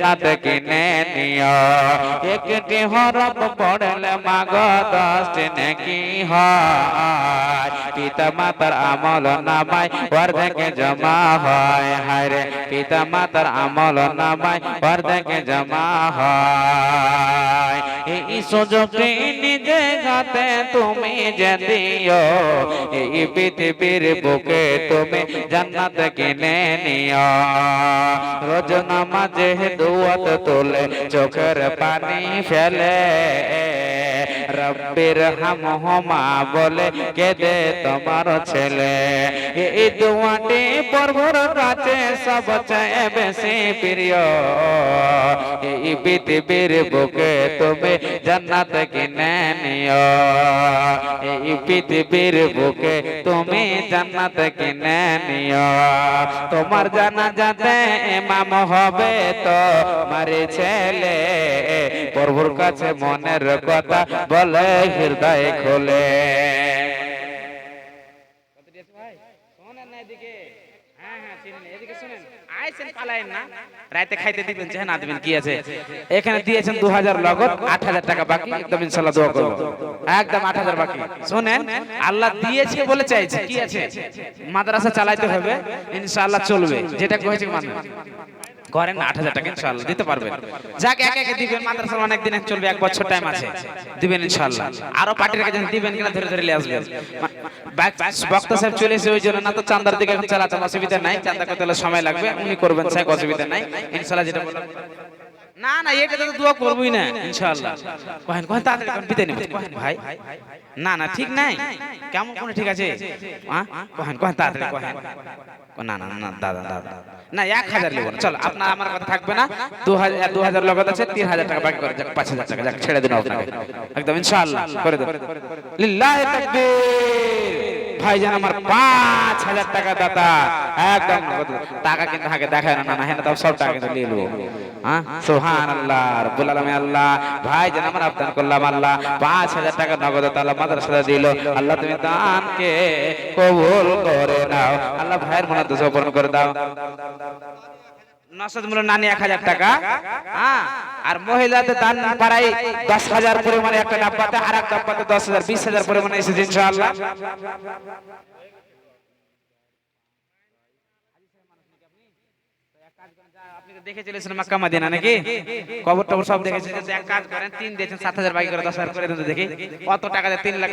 জাত কিনে নিও। একটি হরফ পড়লে মাগ দশটি নাকি হয়? পিতা মাতার আমল নামায় অর্ধেকে জমা হয়। হায়রে পিতা মাতার আমল নামায় অর্ধেকে জমা হয়। এই সুযোগটি নিজে হাতে তুমি যে দিও, এই পৃথিবীর বুকে তুমি জান্নাত কিনে নিও। রোজ নামাজে দুয়াত তোলে চোখের পানি ফেলে। রব্বির হাম হমা বলে কেঁদে তোমার ছেলে। এই পর্বর কাছে বেশি প্রিয়। এই পৃথিবীর বুকে তুমি জান্নাত কিনে নিও। এই পৃথিবীর বুকে তুমি জান্নাত কিনে নিও। তোমার জানা যাতে ইমাম হবে তো মারে ছেলে। প্রভুর কাছে মনের কথা বলে হৃদয় খোলে। এখানে দিয়েছেন দু হাজার আট হাজার টাকা একদম ইনশাল্লাহ একদম শুনেন, আল্লাহ দিয়েছে বলে চাইছে, কি আছে? মাদ্রাসা চালাইতে হবে, ইনশাআল্লাহ চলবে, যেটা কয়েছে মানুষ করেন আট হাজার টাকা ইনশাল্লাহ দিতে পারবেন। যাক এক একে দিবেন মাদ্রাসা অনেক দিন চলবে এক বছর টাইম আছে। দিবেন ইনশাল্লাহ আরও পার্টির কাছে দিবেন কিনা ধরে ধরে আসবেন। বাক- বক্তা সাহেব চলে এসে ওই জন্য না তো চান্দার দিকে এখন চালাতে অসুবিধা নাই চান্দা করতে সময় লাগবে উনি করবেন সাহেব অসুবিধা নাই। ইনশাল্লাহ যেটা বললাম। না না এটা তো দোয়া করবই না, ইনশাআল্লাহ। কহেন কহেন, তাড়াতাড়ি কহেন বিদায় নেবেন। কহেন, ভাই, না না, ঠিক নাই। কেমন কোন ঠিক আছে? কহেন কহেন, তাড়াতাড়ি কহেন, না না না, দাদা দাদা না, এক হাজার নেব না। চলো, আপনার আমার কথা থাকবে না। দু হাজার দু হাজার লগত আছে, তিন হাজার টাকা বাকি করে যাক, পাঁচ হাজার টাকা, যাক, ছেড়ে দিন আপনাকে। একদম, ইনশাআল্লাহ, করে দেবো লিল্লাহি তাকবীর। ভাইজান আমার পাঁচ হাজার টাকা দাতা একদম টাকা কিন্তু আগে দেখায় না না হ্যাঁ তাও সব টাকা কিন্তু নিয়ে হ্যাঁ? সোহান আল্লাহ রব্বুল আলামিন, আল্লাহ। ভাইজান আমার আবদান করলাম, আল্লাহ। পাঁচ হাজার টাকা নগদ তাআলা মাদ্রাসা দিল। আল্লাহ, তুমি দানকে কবুল করে নাও। আল্লাহ, ভাইয়ের মনে দোষ পূরণ করে দাও। নসদ মূল্য নানি এক হাজার টাকা। হ্যাঁ আর মহিলাদের দান পাড়াই দশ হাজার পরিমাণে একটা ডাব্বাতে, আর এক ডাব্বাতে দশ হাজার, বিশ হাজার পরিমাণে এসেছে ইনশাআল্লাহ। দেখে চলেছেন মক্কা, মদিনা নাকি? কবর টবর সব দেখেছেন এক কাজ করেন, তিন দিয়েছেন, সাত হাজার বাকি করে, দশ হাজার করে দেখি। কত টাকা তিন লাখ